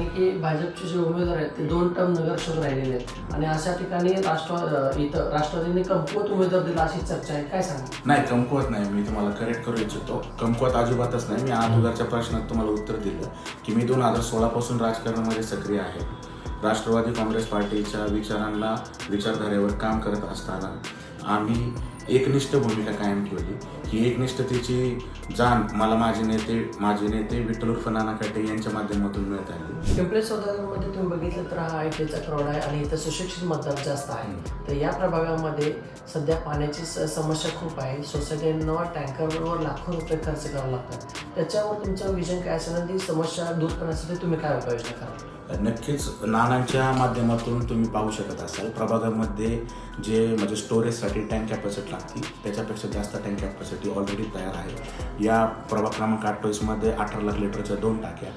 ठिकाणी की भाजपचे जे उमेदवार आहेत ते दोन टर्म नगरसेवक राहिलेले आहेत. आणि अशा ठिकाणी राष्ट्र इथं राष्ट्रवादीने कमकुवत उमेदवार दिला अशी चर्चा आहे. काय सांगा नाही कमकुवत नाही. मी तुम्हाला करेक्ट करू इच्छितो. कमकुवत अजिबातच नाही. मी अगोदरच्या प्रश्नात तुम्हाला उत्तर दिलं की मी दोन हजार सोळापासून राजकारणामध्ये सक्रिय आहे. राष्ट्रवादी काँग्रेस पार्टीच्या विचारांना विचारधारेवर काम करत असताना आम्ही एकनिष्ठ भूमिका कायम ठेवली. ही एकनिष्ठतेची जाण मला माझे नेते माझे नेते विठ्ठल उर्फ नाना काटे यांच्या माध्यमातून मिळत आली. पिंपरी सौदागरमध्ये तुम्ही बघितलं तर हा आय टीचा क्राऊड आहे आणि इथं सुशिक्षित मतदार जास्त आहे. तर या प्रभागामध्ये सध्या पाण्याची समस्या खूप आहे. सोसायटींना टँकरवर लाखो रुपये खर्च करावे लागतात. त्याच्यावर तुमचं विजन काय असेल ती समस्या दूर करण्यासाठी तुम्ही काय उपाययोजना कराल? नक्कीच नानांच्या माध्यमातून तुम्ही पाहू शकत असाल. प्रभागामध्ये जे म्हणजे स्टोरेजसाठी टँक कॅपॅसिटी लागते त्याच्यापेक्षा जास्त टँक कॅपॅसिटी ऑलरेडी तयार आहे. या प्रभाग क्रमांक अठ्ठावीसमध्ये अठरा लाख लिटरच्या दोन टाक्या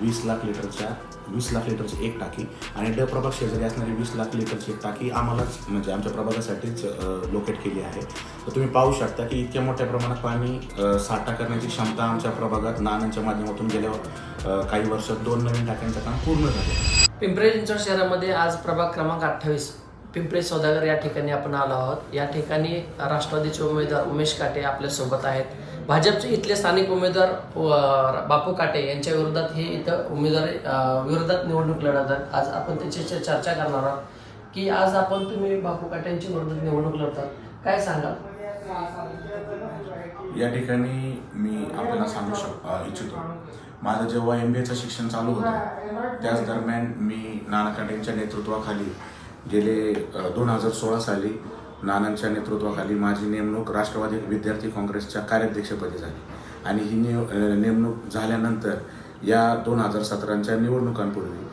वीस लाख लिटरच्या वीस लाख लिटरची एक टाकी आणि ड प्रभाग शेजारी असणारी वीस लाख लिटरची एक टाकी आम्हालाच म्हणजे आमच्या प्रभागासाठीच लोकेट केली आहे. तर तुम्ही पाहू शकता की इतक्या मोठ्या प्रमाणात पाणी साठा करण्याची क्षमता आमच्या प्रभागात नानांच्या माध्यमातून गेल्या काही वर्षात दोन नवीन टाक्यांचं काम पूर्ण झालं. पिंपरी चिंचवड शहरामध्ये आज प्रभाग क्रमांक अठ्ठावीस पिंपरी सौदागर या ठिकाणी आपण आलो आहोत. या ठिकाणी राष्ट्रवादीचे उमेदवार उमेश काटे आपल्यासोबत आहेत. भाजपचे इथले स्थानिक उमेदवार बापू काटे यांच्या विरोधात हे इथं उमेदवार विरोधात निवडणूक लढत आहेत. आज आपण त्याची चर्चा करणार आहोत की आज आपण तुम्ही बापू काटे यांच्या विरोधात निवडणूक लढतात. काय सांगाल? या ठिकाणी मी आपल्याला सांगू शक इच्छितो. माझं जेव्हा एम बी एचं शिक्षण चालू होतं त्याच दरम्यान मी नाना काटेंच्या नेतृत्वाखाली गेले दोन हजार सोळा साली नानांच्या नेतृत्वाखाली माझी नेमणूक राष्ट्रवादी विद्यार्थी काँग्रेसच्या कार्याध्यक्षपदी झाली. आणि ही निव नेमणूक झाल्यानंतर या दोन हजार सतराच्या निवडणुकांपूर्वी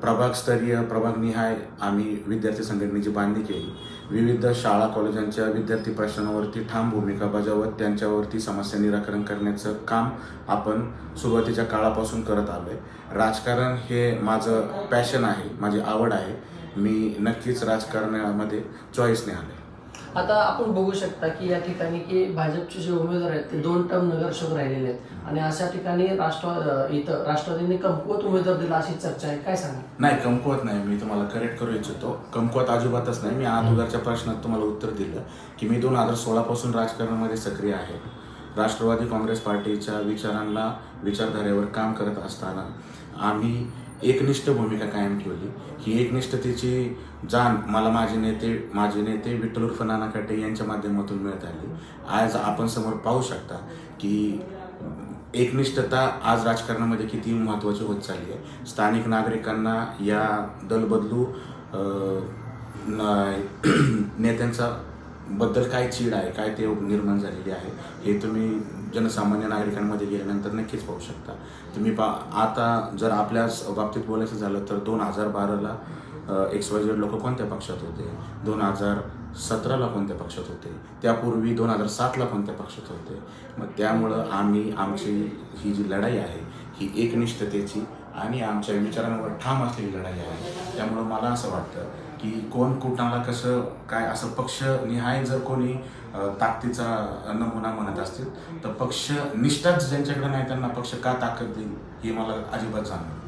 प्रभागस्तरीय प्रभागनिहाय आम्ही विद्यार्थी संघटनेची बांधणी केली. विविध शाळा कॉलेजांच्या विद्यार्थी प्रश्नांवरती ठाम भूमिका बजावत त्यांच्यावरती समस्या निराकरण करण्याचं काम आपण सुरुवातीच्या काळापासून करत आलो आहे राजकारण हे माझं पॅशन आहे माझी आवड आहे. मी नक्कीच राजकारणामध्ये चॉईसने आलो आता आपण बघू शकता की या ठिकाणी की भाजपचे जे उमेदवार आहेत ते दोन टर्म नगरसेवक राहिलेले आहेत. आणि अशा ठिकाणी राष्ट्र अ, इथं राष्ट्रवादीने कमकुवत उमेदवार दिला अशी चर्चा आहे. काय सांगा नाही कमकुवत नाही. मी तुम्हाला करेक्ट करू इच्छितो. कमकुवत अजिबातच नाही. मी अगोदरच्या प्रश्नात तुम्हाला उत्तर दिलं की मी दोन हजार सोळापासून राजकारणामध्ये सक्रिय आहे. राष्ट्रवादी काँग्रेस पार्टीच्या विचारांना विचारधारेवर काम करत असताना आम्ही एकनिष्ठ भूमिका कायम ठेवली. ही एकनिष्ठतेची जाण मला माझे नेते माझे नेते विठ्ठल उर्फ नाना काटे यांच्या माध्यमातून मिळत आली. आज आपण समोर पाहू शकता की एकनिष्ठता आज राजकारणामध्ये किती महत्त्वाची होत चालली आहे. स्थानिक नागरिकांना या दलबदलू नेत्यांचा बद्दल काय चीड आहे? काय ते निर्माण झालेली आहे? हे तुम्ही जनसामान्य नागरिकांमध्ये गेल्यानंतर नक्कीच पाहू शकता. तुम्ही पा आता जर आपल्याच बाबतीत बोलायचं झालं तर दोन हजार बाराला एक्स वाय झेड लोक कोणत्या पक्षात होते? दोन हजार सतराला कोणत्या पक्षात होते? त्यापूर्वी दोन हजार सातला कोणत्या पक्षात होते? मग त्यामुळं आम्ही आमची ही जी लढाई आहे ही एकनिष्ठतेची आणि आमच्या विचारांवर ठाम असलेली लढाई आहे. त्यामुळं मला असं वाटतं की कोण कुणाला कसं काय असं पक्ष निहाय जर कोणी ताकदीचा नमुना म्हणत असतील तर पक्ष निष्ठाच ज्यांच्याकडे नाही त्यांना पक्ष का ताकद देईल हे मला अजिबात जाणवलं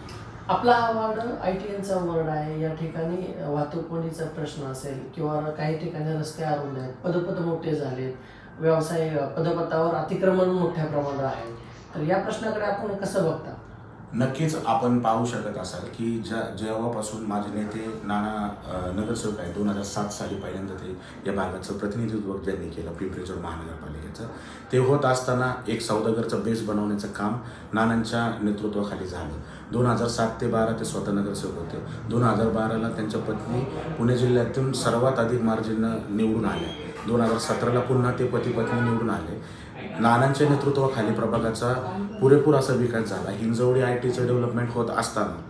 आपला हा वार्ड आय टी एनचा वार्ड आहे. या ठिकाणी वाहतूकपणीचा प्रश्न असेल किंवा काही ठिकाणी रस्ते अरुंद आहेत पदपद मोठे झालेत व्यवसाय पदपथावर अतिक्रमण मोठ्या प्रमाणात आहे तर या प्रश्नाकडे आपण कसं बघता? नक्कीच आपण पाहू शकत असाल की ज्या जेव्हापासून माझे नेते नाना नगरसेवक आहेत दोन हजार सात साली पहिल्यांदा ते या भागाचं प्रतिनिधित्व ज्यांनी केलं पिंपरी चिंचवड महानगरपालिकेचं. ते होत असताना एक सौदागरचं बेस बनवण्याचं काम नानांच्या नेतृत्वाखाली झालं. दोन हजार सात ते बारा ते स्वतः नगरसेवक होते. दोन हजार बाराला त्यांच्या पत्नी पुणे जिल्ह्यातून सर्वात अधिक मार्जिननं निवडून आल्या. दोन हजार सतराला पुन्हा ते पती पत्नी निवडून आले. नानांच्या नेतृत्वाखाली प्रभागाचा पुरेपूर असा विकास झाला. हिंजवडी आय टीचं डेव्हलपमेंट होत असताना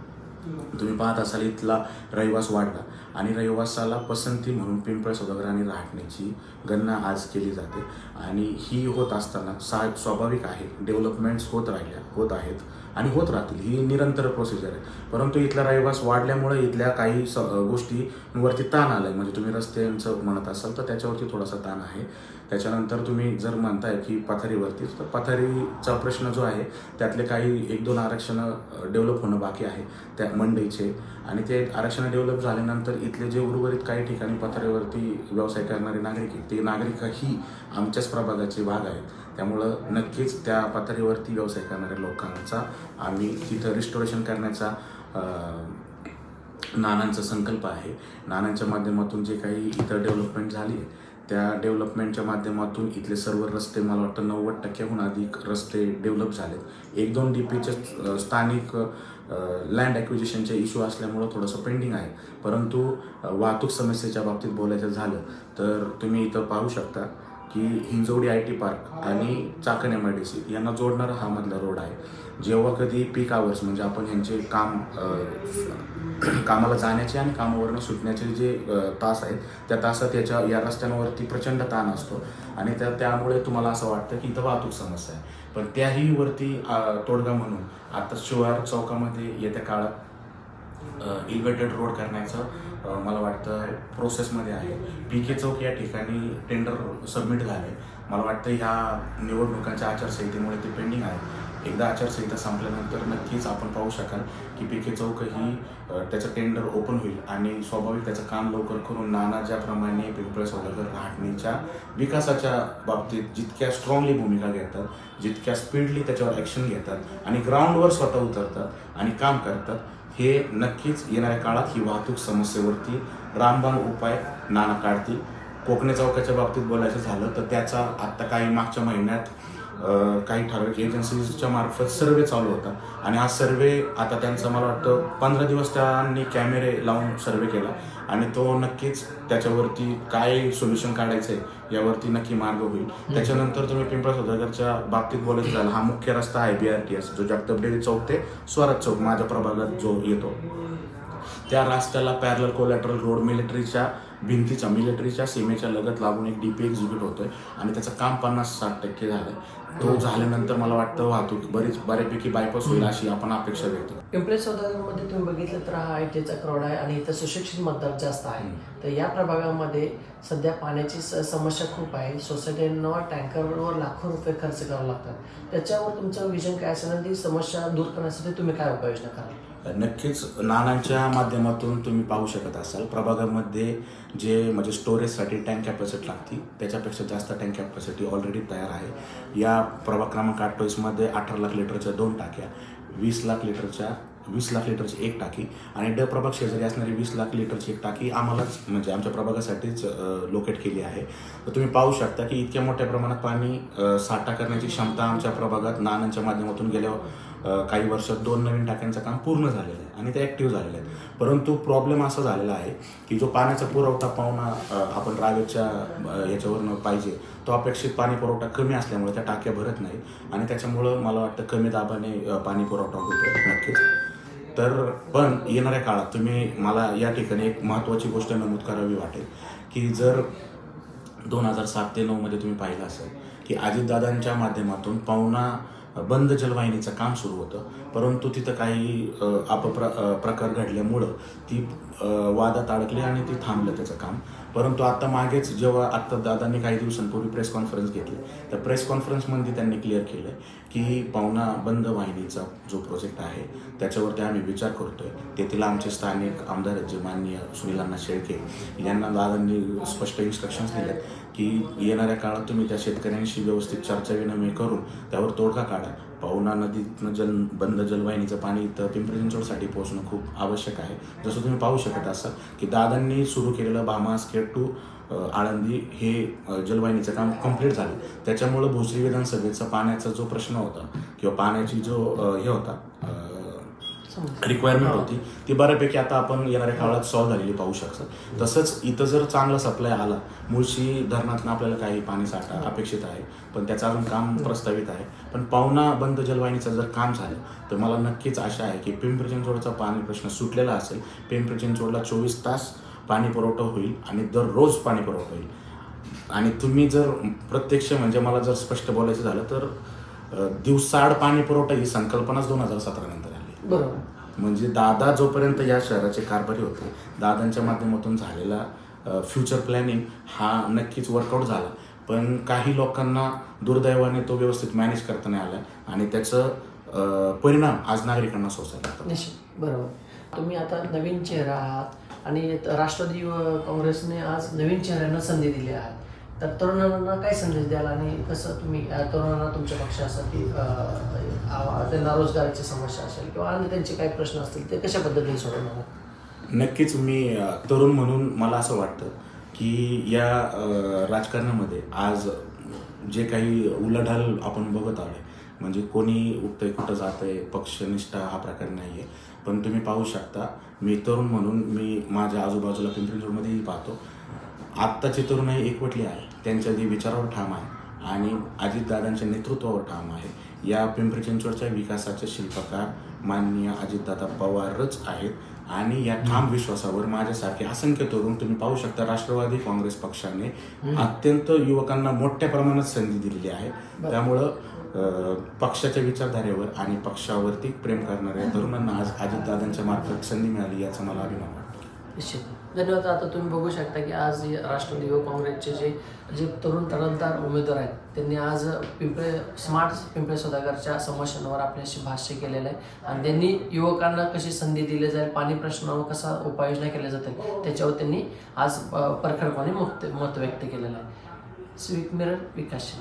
तुम्ही पाहत असाल इथला रहिवास वाढला आणि रहिवासाला पसंती म्हणून पिंपळ सौदागर आणि राहण्याची गणना आज केली जाते. आणि ही होत असताना सा स्वाभाविक आहे डेव्हलपमेंट्स होत राहिल्या होत आहेत आणि होत राहतील. ही निरंतर प्रोसिजर आहे. परंतु इथला रहिवास वाढल्यामुळे इथल्या काही स गोष्टींवरती ताण आलाय. म्हणजे तुम्ही रस्त्यांचं म्हणत असाल तर त्याच्यावरती थोडासा ताण आहे. त्याच्यानंतर तुम्ही जर म्हणताय की पथारीवरतीच तर पथारीचा प्रश्न जो आहे त्यातले काही एक दोन आरक्षणं डेव्हलप होणं बाकी आहे. त्या मंडईचे. आणि ते आरक्षण डेव्हलप झाल्यानंतर इथले जे उर्वरित काही ठिकाणी पथारीवरती व्यवसाय करणारे नागरिक आहेत ते नागरिकही आमच्याच प्रभागाचे भाग आहेत. त्यामुळं नक्कीच त्या पातळीवरती व्यवसाय करणाऱ्या लोकांचा आम्ही तिथं रिस्टोरेशन करण्याचा नानांचा संकल्प आहे. नानांच्या माध्यमातून जे काही इतर डेव्हलपमेंट झाली आहे त्या डेव्हलपमेंटच्या माध्यमातून इथले सर्व रस्ते मला वाटतं नव्वद टक्क्याहून अधिक रस्ते डेव्हलप झालेत. एक दोन डी पीचे स्थानिक लँड ॲक्विजिशनचे इश्यू असल्यामुळं थोडंसं पेंडिंग आहे. परंतु वाहतूक समस्येच्या बाबतीत बोलायचं झालं तर तुम्ही इथं पाहू शकता. की हिंजवडी आय टी पार्क आणि Chakan M I D C यांना जोडणारा हा मधला रोड आहे. जेव्हा कधी पीक आवर्स म्हणजे आपण यांचे काम कामाला जाण्याचे आणि कामावरनं सुटण्याचे जे तास आहेत त्या तासात याच्या या रस्त्यांवरती प्रचंड ताण असतो. आणि त्या त्यामुळे तुम्हाला असं वाटतं की इथं वाहतूक समस्या आहे. पण त्याही वरती तोडगा म्हणून आता शिवार चौकामध्ये येत्या काळात इन्व्हर्टेड रोड करण्याचं मला वाटतं प्रोसेसमध्ये आहे. पी के चौक या ठिकाणी टेंडर सबमिट झाले. मला वाटतं ह्या निवडणुकांच्या आचारसंहितेमुळे ते पेंडिंग आहे. एकदा आचारसंहिता संपल्यानंतर नक्कीच आपण पाहू शकाल की पी के चौक ही त्याचं टेंडर ओपन होईल आणि स्वाभाविक त्याचं काम लवकर करून नाना ज्याप्रमाणे पिंपळ सौदागर राहणीच्या विकासाच्या बाबतीत जितक्या स्ट्रॉंगली भूमिका घेतात जितक्या स्पीडली त्याच्यावर ॲक्शन घेतात आणि ग्राउंडवर स्वतः उतरतात आणि काम करतात हे नक्कीच येणाऱ्या काळात ही वाहतूक समस्येवरती रामबाण उपाय नाना काढतील. कोकणे चौकाच्या बाबतीत बोलायचं झालं तर त्याचा आत्ता काही मागच्या महिन्यात काही ठराविक एजन्सीजच्या मार्फत सर्वे चालू होता. आणि हा सर्वे आता त्यांचा मला वाटतं पंधरा दिवस त्यांनी कॅमेरे लावून सर्वे केला. आणि तो नक्कीच त्याच्यावरती काय सोल्युशन काढायचं आहे यावरती नक्की मार्ग होईल. त्याच्यानंतर तुम्ही पिंपळा सौदागरच्या बाबतीत बोलायचं झालं हा मुख्य रस्ता आहे बी आर टी एस जो डेअरी चौक ते स्वराज चौक माझ्या प्रभागात जो येतो. त्या रस्त्याला पॅरल कोलॅटरल रोड मिलिटरीच्या भिंतीच्या मिलिटरीच्या सीमेच्या लगत लागून एक डीपी एक्झिक्यूट होतोय आणि त्याचं काम पन्नास साठ टक्के झालंय. तो झाल्यानंतर मला वाटतं वाहतूक बरीच बऱ्यापैकी बायपास होईल अशी आपण अपेक्षा व्यक्त. पिंपळे सौदागरमध्ये तुम्ही बघितलं तर हा आय टीचा क्राऊड आहे आणि इथं सुशिक्षित मतदार जास्त आहे. तर या प्रभागामध्ये सध्या पाण्याची समस्या खूप आहे. सोसायटींना टँकरवर लाखो रुपये खर्च करावे लागतात. त्याच्यावर तुमचं विजन काय असेल ती समस्या दूर करण्यासाठी तुम्ही काय उपाययोजना कराल? नक्कीच नानांच्या माध्यमातून तुम्ही पाहू शकत असाल. प्रभागामध्ये जे म्हणजे स्टोरेजसाठी टँक कॅपॅसिटी लागती त्याच्यापेक्षा जास्त टँक कॅपॅसिटी ऑलरेडी तयार आहे. या प्रभाग क्रमांक अठ्ठावीसमध्ये अठरा लाख लिटरच्या दोन टाक्या वीस लाख लिटरच्या वीस लाख लिटरची एक टाकी आणि ड प्रभाग शेजारी असणारी वीस लाख लिटरची एक टाकी आम्हालाच म्हणजे आमच्या प्रभागासाठीच लोकेट केली आहे. तर तुम्ही पाहू शकता की इतक्या मोठ्या प्रमाणात पाणी साठा करण्याची क्षमता आमच्या प्रभागात नानांच्या माध्यमातून गेल्या काही वर्षात दोन नवीन टाक्यांचं काम पूर्ण झालेलं आहे आणि ते ॲक्टिव्ह झालेलं आहे. परंतु प्रॉब्लेम असा झालेला आहे की जो पाण्याचा पुरवठा पाहुणा आपण रावेच्या अ, याच्यावरनं पाहिजे तो अपेक्षित पाणी पुरवठा कमी असल्यामुळे त्या टाक्या भरत नाही आणि त्याच्यामुळं मला वाटतं कमी दाबाने पाणी पुरवठा होतो नक्कीच. तर पण येणाऱ्या काळात तुम्ही मला या ठिकाणी एक महत्त्वाची गोष्ट नमूद करावी वाटेल की जर दोन हजार सात ते नऊमध्ये तुम्ही पाहिलं असेल की अजितदादांच्या माध्यमातून पाहुणा बंद जलवाहिनीचं काम सुरू होतं. परंतु तिथं काही अपप्र प्रकार घडल्यामुळं ती वादात अडकली आणि ते थांबलं त्याचं काम. परंतु आता मागेच जेव्हा आत्ता दादांनी काही दिवसांपूर्वी प्रेस कॉन्फरन्स घेतली तर प्रेस कॉन्फरन्समध्ये त्यांनी क्लिअर केलं की पाहुणा बंद वाहिनीचा जो प्रोजेक्ट आहे त्याच्यावरती आम्ही विचार करतोय. तेथील आमचे स्थानिक आमदार जे माननीय सुनीलांना शेळके यांना दादांनी स्पष्ट इन्स्ट्रक्शन्स दिल्यात की येणाऱ्या काळात तुम्ही त्या शेतकऱ्यांशी व्यवस्थित चर्चा विनिमय करून त्यावर तोडगा काढा. पवना नदीतनं जल बंद जलवाहिनीचं पाणी इथं पिंपरी चिंचवडसाठी पोहोचणं खूप आवश्यक आहे. जसं तुम्ही पाहू शकत असाल की दादांनी सुरू केलेलं भामास खेड टू आळंदी हे जलवाहिनीचं काम कंप्लीट झालं. त्याच्यामुळं भोसरी विधानसभेचा पाण्याचा जो प्रश्न होता किंवा पाण्याची जो हे होता रिक्वायरमेंट होती. ती बऱ्यापैकी आता आपण येणाऱ्या काळात सॉल्व्ह झालेली पाहू शकतो. तसंच इथं जर चांगला सप्लाय आला मुळशी धरणातून आपल्याला काही पाणी साठा अपेक्षित आहे पण त्याचं अजून काम प्रस्तावित आहे. पण पावना बंद जलवाहिनीचं जर काम झालं तर मला नक्कीच आशा आहे की पिंपरी चिंचवडचा पाणी प्रश्न सुटलेला असेल पिंपरी चिंचवडला चोवीस तास पाणी पुरवठा होईल आणि दररोज पाणी पुरवठा होईल. आणि तुम्ही जर प्रत्यक्ष म्हणजे मला जर स्पष्ट बोलायचं झालं तर दिवसाआड पाणी पुरवठा ही संकल्पनाच दोन हजार सतरा नंतर बरोबर. म्हणजे दादा जोपर्यंत या शहराचे कारभारी होते दादांच्या माध्यमातून झालेला फ्युचर प्लॅनिंग हा नक्कीच वर्कआउट झाला. पण काही लोकांना दुर्दैवाने तो व्यवस्थित मॅनेज करता नाही आला आणि त्याचं परिणाम आज नागरिकांना सोसायला लागतात निश्चित. बरोबर. तुम्ही आता नवीन चेहरा आहात आणि राष्ट्रवादी काँग्रेसने आज नवीन चेहऱ्यांना संधी दिली आहे. तर तरुणांना काय संदेश द्याल आणि कसं तुम्ही तरुणांना तुमच्या पक्ष असं की त्यांना रोजगाराची समस्या असेल किंवा आणि त्यांचे काही प्रश्न असतील ते कशा पद्धतीने सोडवणार नक्कीच मी तरुण म्हणून मला असं वाटतं की या राजकारणामध्ये आज जे काही उलाढाल आपण बघत आलोय म्हणजे कोणी उठतंय कुठं जातंय पक्षनिष्ठा हा प्रकार नाही आहे पण तुम्ही पाहू शकता मी तरुण म्हणून मी माझ्या आजूबाजूला पिंपरी रोडमध्येही पाहतो. आत्ताचे तरुण हे एकवटले आहे त्यांच्या जे विचारावर ठाम आहे आणि अजितदादांच्या नेतृत्वावर ठाम आहे. या पिंपरी चिंचवडच्या विकासाचे शिल्पकार माननीय अजितदादा पवारच आहेत आणि या ठाम विश्वासावर माझ्यासारखे असंख्य तरुण तुम्ही पाहू शकता राष्ट्रवादी काँग्रेस पक्षाने अत्यंत युवकांना मोठ्या प्रमाणात संधी दिलेली आहे. त्यामुळं पक्षाच्या विचारधारेवर आणि पक्षावरती प्रेम करणाऱ्या तरुणांना आज अजितदादांच्या मार्फत संधी मिळाली याचा मला अभिमान वाटतो. निश्चित. धन्यवाद. आता तुम्ही बघू शकता की आज राष्ट्रवादी युवक काँग्रेसचे जे जे तरुण तरणदार उमेदवार आहेत त्यांनी आज पिंपळे स्मार्ट पिंपळे सदागरच्या समस्यांवर आपल्याशी भाष्य केलेलं आहे. आणि त्यांनी युवकांना कशी संधी दिली जाईल पाणी प्रश्नावर कसा उपाययोजना केल्या जातील त्याच्यावर त्यांनी आज परखडपणे मत मत व्यक्त केलेलं आहे. स्वीक मिरर विकास